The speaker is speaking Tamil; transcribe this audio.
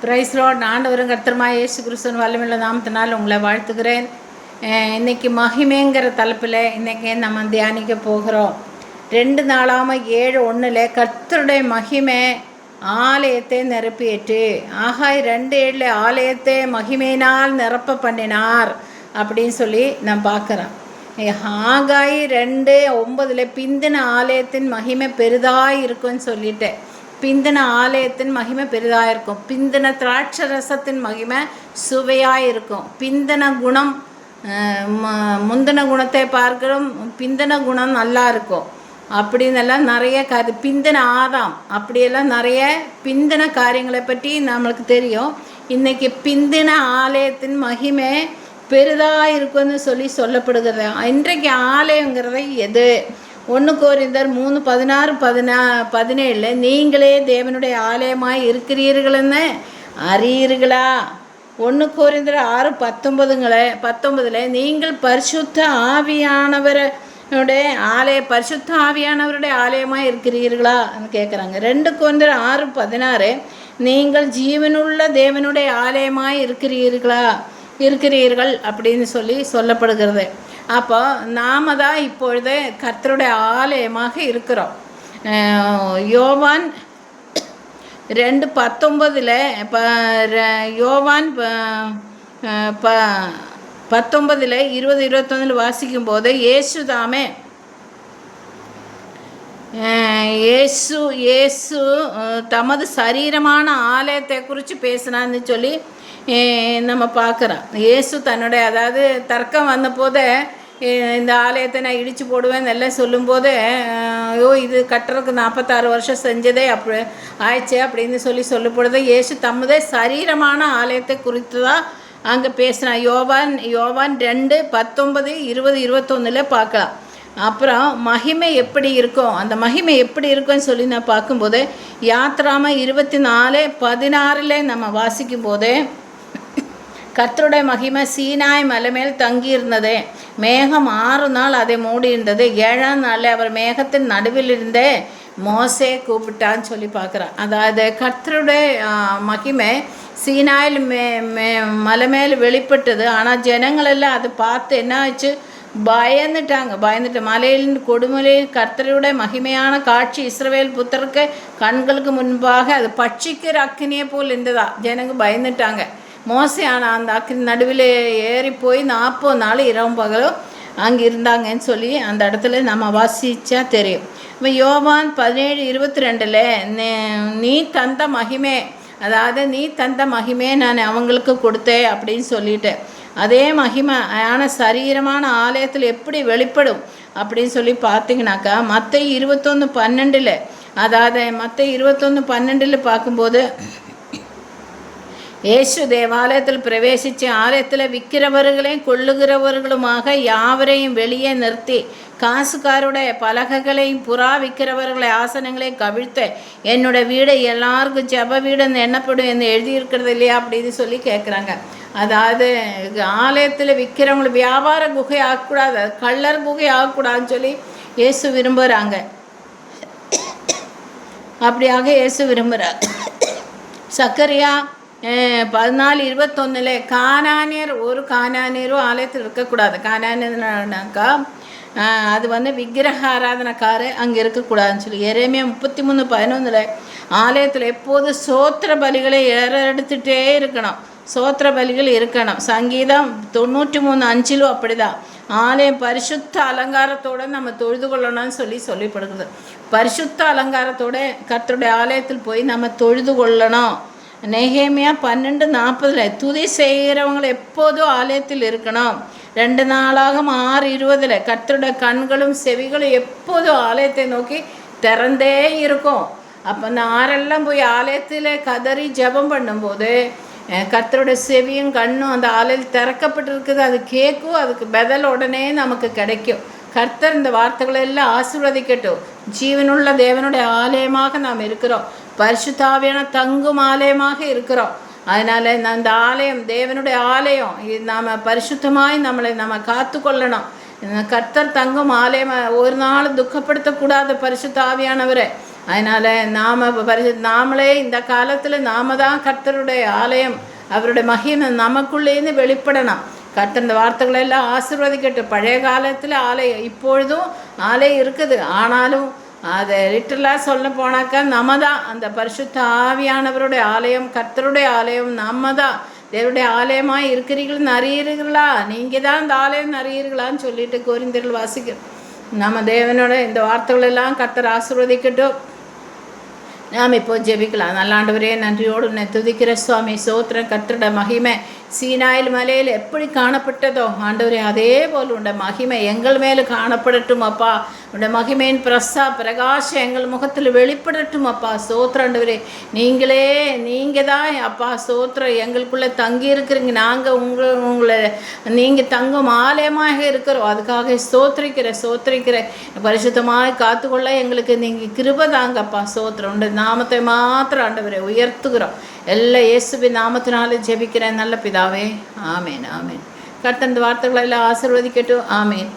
பிரைஸ் லார்ட் ஆண்டவரும் கர்த்தருமா இயேசு கிறிஸ்துவின் வல்லமையுள்ள நாமத்தினால் உங்களை வாழ்த்துக்கிறேன் இன்றைக்கி மகிமைங்கிற தலைப்பில் இன்றைக்கி நம்ம தியானிக்க போகிறோம். ரெண்டு நாளாம ஏழு ஒன்றில் கர்த்தருடைய மகிமை ஆலயத்தை நிரப்பிட்டு ஆகாய் ரெண்டு ஏழில் ஆலயத்தை மகிமையினால் நிரப்ப பண்ணினார் அப்படின்னு சொல்லி நான் பார்க்குறேன். ஆகாய் ரெண்டு ஒம்பதில் பிந்தின ஆலயத்தின் மகிமை பெரிதாக இருக்குன்னு சொல்லிட்டேன் பிந்தின ஆலயத்தின் மகிமை பெரிதாக இருக்கும் பிந்தின திராட்சை ரசத்தின் மகிமை சுவையாக இருக்கும் பிந்தின குணம் ம- முந்தின குணத்தை பார்க்கிறோம் பிந்தின குணம் நல்லா இருக்கும் அப்படின்னு எல்லாம் நிறைய கரு பிந்தின ஆதாம் அப்படியெல்லாம் நிறைய பிந்தின காரியங்களை பற்றி நம்மளுக்கு தெரியும். இன்றைக்கி பிந்தின ஆலயத்தின் மகிமை பெரிதாக இருக்குன்னு சொல்லி சொல்லப்படுகிறது. இன்றைக்கு ஆலயங்கிறது எது? ஒன்று கோரிந்தர் மூணு பதினாறு பதினா பதினேழில் நீங்களே தேவனுடைய ஆலயமாய் இருக்கிறீர்கள்னு அறியீர்களா? ஒன்று கோரிந்தர் ஆறு பத்தொன்பதுங்கள பத்தொன்பதில் நீங்கள் பரிசுத்த ஆவியானவருடைய ஆலய பரிசுத்த ஆவியானவருடைய ஆலயமாக இருக்கிறீர்களா? கேட்குறாங்க ரெண்டு கோரிந்தர் ஆறு பதினாறு நீங்கள் ஜீவனுள்ள தேவனுடைய ஆலயமாய் இருக்கிறீர்களா? இருக்கிறீர்கள்? அப்படின்னு சொல்லி சொல்லப்படுகிறது. அப்போ நாம் தான் இப்பொழுது கர்த்தருடைய ஆலயமாக இருக்கிறோம். யோவான் ரெண்டு பத்தொம்பதில் ப யோவான் ப ப பத்தொம்பதில் இருபது இருபத்தொன்னில் வாசிக்கும் போது இயேசு தாமே இயேசு இயேசு தமது சரீரமான ஆலயத்தை குறித்து பேசினான்னு சொல்லி நம்ம பார்க்குறோம். இயேசு தன்னுடைய அதாவது தர்க்கம் வந்தபோது இந்த ஆலயத்தை நான் இடித்து போடுவேன் எல்லாம் சொல்லும்போது ஐயோ இது கட்டுறதுக்கு நாற்பத்தாறு வருஷம் செஞ்சதே அப்படி ஆயிடுச்சே அப்படின்னு சொல்லி சொல்லப்படுது இயேசு தமதே சரீரமான ஆலயத்தை குறித்து தான் அங்கே பேசினான் யோவான் யோவான் ரெண்டு பத்தொன்பது இருபது இருபத்தொன்னில் பார்க்கலாம். அப்புறம் மகிமை எப்படி இருக்கும் அந்த மகிமை எப்படி இருக்கும்னு சொல்லி நான் பார்க்கும்போது யாத்ராம இருபத்தி நாலு பதினாறில் நம்ம வாசிக்கும் போது கர்த்தருடைய மகிமை சீனாய் மலை மேல் தங்கியிருந்தது. மேகம் ஆறு நாள் அதை மூடி இருந்தது ஏழாம் நாளில் அவர் மேகத்தின் நடுவில் இருந்தே மோசே கூப்பிட்டான்னு சொல்லி பார்க்குறான் அதாவது கர்த்தருடைய மகிமை சீனாயில் மே மே மலை மேல் வெளிப்பட்டது. ஆனால் ஜனங்களெல்லாம் அதை பார்த்து என்ன ஆச்சு பயந்துட்டாங்க. பயந்துட்டு மலையில் கொடுமலையில் கர்த்தருடைய மகிமையான காட்சி இஸ்ரவேல் புத்தருக்கு கண்களுக்கு முன்பாக அது பட்சிக்கிற அக்கினியை போல் இருந்ததா ஜனங்க பயந்துட்டாங்க. மோசையான அந்த அக்னி நடுவில் ஏறி போய் நாற்பது நாள் இரவும் பகலும் அங்கே இருந்தாங்கன்னு சொல்லி அந்த இடத்துல நம்ம வாசித்தா தெரியும். இப்போ யோவான் பதினேழு இருபத்தி ரெண்டில் நீ தந்த மகிமே அதாவது நீ தந்த மகிமே நான் அவங்களுக்கு கொடுத்தேன் அப்படின்னு சொல்லிட்டு. அதே மகிமையான சரீரமான ஆலயத்தில் எப்படி வெளிப்படும் அப்படின்னு சொல்லி பார்த்தீங்கன்னாக்கா மற்ற இருபத்தொன்று பன்னெண்டில் அதாவது மற்ற இருபத்தொன்று பன்னெண்டில் பார்க்கும்போது இயேசு தேவாலயத்தில் பிரவேசித்து ஆலயத்தில் விற்கிறவர்களையும் கொள்ளுகிறவர்களுமாக யாவரையும் வெளியே நிறுத்தி காசுக்காருடைய பலகைகளையும் புறா விற்கிறவர்களை ஆசனங்களையும் கவிழ்த்து என்னோட வீடு எல்லாருக்கும் ஜெப வீடுன்னு எண்ணப்படும் என்று எழுதியிருக்கிறது இல்லையா அப்படின்னு சொல்லி கேட்குறாங்க அதாவது ஆலயத்தில் விற்கிறவங்களை வியாபார குகை ஆகக்கூடாது கள்ளர் குகை ஆகக்கூடாதுன்னு சொல்லி இயேசு விரும்புகிறாங்க அப்படியாக இயேசு விரும்புகிறார் சக்கரியா பதினாலு இருபத்தொன்னில் கானானியர் ஒரு கானானியரும் ஆலயத்தில் இருக்கக்கூடாது கானானியர்னாக்கா அது வந்து விக்கிரக ஆராதனைக்காரு அங்கே இருக்கக்கூடாதுன்னு சொல்லி எறையுமே முப்பத்தி மூணு பதினொன்றில் ஆலயத்தில் எப்போது சோத்திர பலிகளை ஏறெடுத்துகிட்டே இருக்கணும் சோத்திர பலிகள் இருக்கணும் சங்கீதம் தொண்ணூற்றி மூணு அஞ்சிலும் அப்படிதான் ஆலயம் பரிசுத்த அலங்காரத்தோட நம்ம தொழுது கொள்ளணும்னு சொல்லி சொல்லப்படுகிறது பரிசுத்த அலங்காரத்தோட கர்த்தருடைய ஆலயத்தில் போய் நம்ம தொழுது கொள்ளணும் நெகேமியா பன்னெண்டு நாற்பதில் துதி செய்கிறவங்களை எப்போதும் ஆலயத்தில் இருக்கணும். ரெண்டு நாளாக ஆறு இருபதில் கர்த்தருடைய கண்களும் செவிகளும் எப்போதும் ஆலயத்தை நோக்கி திறந்தே இருக்கும். அப்போ அந்த ஆறெல்லாம் போய் ஆலயத்தில் கதறி ஜபம் பண்ணும்போது அஹ், செவியும் கண்ணும் அந்த ஆலையில் திறக்கப்பட்டிருக்குது அது கேட்கும் அதுக்கு பெதல் உடனே நமக்கு கிடைக்கும். கர்த்தர் இந்த வார்த்தைகளெல்லாம் ஆசீர்வதிக்கட்டும். ஜீவனுள்ள தேவனுடைய ஆலயமாக நாம் இருக்கிறோம். பரிசுத்தாவியான தங்கும் ஆலயமாக இருக்கிறோம். அதனால் இந்த- அந்த ஆலயம் தேவனுடைய ஆலயம் இது நாம பரிசுத்தமாய் நம்மளை நம்ம காத்து கொள்ளணும் கர்த்தர் தங்கும் ஆலயம் ஒரு நாள் துக்கப்படுத்தக்கூடாத பரிசுத்த ஆவியானவரை அதனால் நாம் பரிசு நாமளே இந்த காலத்தில் நாம தான் கர்த்தருடைய ஆலயம் அவருடைய மகிமை நமக்குள்ளேருந்து வெளிப்படணும். கர்த்தர் இந்த வார்த்தைகளெல்லாம் ஆசீர்வதிக்கட்டு பழைய காலத்தில் ஆலயம் இப்பொழுதும் ஆலயம் இருக்குது. ஆனாலும் அதை லிட்டரலாக சொல்ல போனாக்கா நம்ம தான் அந்த பரிசுத்த ஆவியானவருடைய ஆலயம் கர்த்தருடைய ஆலயம் நம்ம தான் தேவருடைய ஆலயமாக இருக்கிறீர்கள் அறியீர்களா நீங்கள் தான் இந்த ஆலயம் அறியீர்களான்னு சொல்லிட்டு கோரிந்தர்கள் வாசிக்கிறோம் நம்ம தேவனோட இந்த வார்த்தைகள் எல்லாம் கர்த்தர் ஆசீர்வதிக்கட்டும். நாம் இப்போ ஜெபிக்கலாம். நல்ல ஆண்டவரே நன்றியோடு உன்னை துதிக்கிற சுவாமி சோத்திரம் கர்த்தருடைய மகிமை. சீனாயில் மலையில் எப்படி காணப்பட்டதோ ஆண்டவரே அதே போல் உண்ட மகிமை எங்கள் மேலே காணப்படட்டும் அப்பா உண்ட மகிமையின் பிரசா பிரகாஷம் எங்கள் முகத்தில் வெளிப்படட்டும் அப்பா சோத்திரம் ஆண்டவரே நீங்களே நீங்கள் தான் அப்பா சோத்ர எங்களுக்குள்ளே தங்கி இருக்கிறீங்க நாங்கள் உங்கள் உங்களை நீங்கள் தங்கும் ஆலயமாக இருக்கிறோம் அதுக்காக சோத்திரிக்கிற சோத்திரிக்கிற பரிசுத்தமாக காத்துக்கொள்ள எங்களுக்கு நீங்கள் கிருப தாங்கப்பா சோத்திரம் உண்ட நாமத்தை மாத்திரம் ஆண்டவரை உயர்த்துகிறோம் எல்லா இயேசுபி நாமத்தினால ஜெபிக்கிறேன் நல்ல பிதாவே ஆமேன் ஆமேன் கர்த்தன் இந்த வார்த்தைகளை எல்லாம் ஆசீர்வதிக்கட்டும் ஆமேன்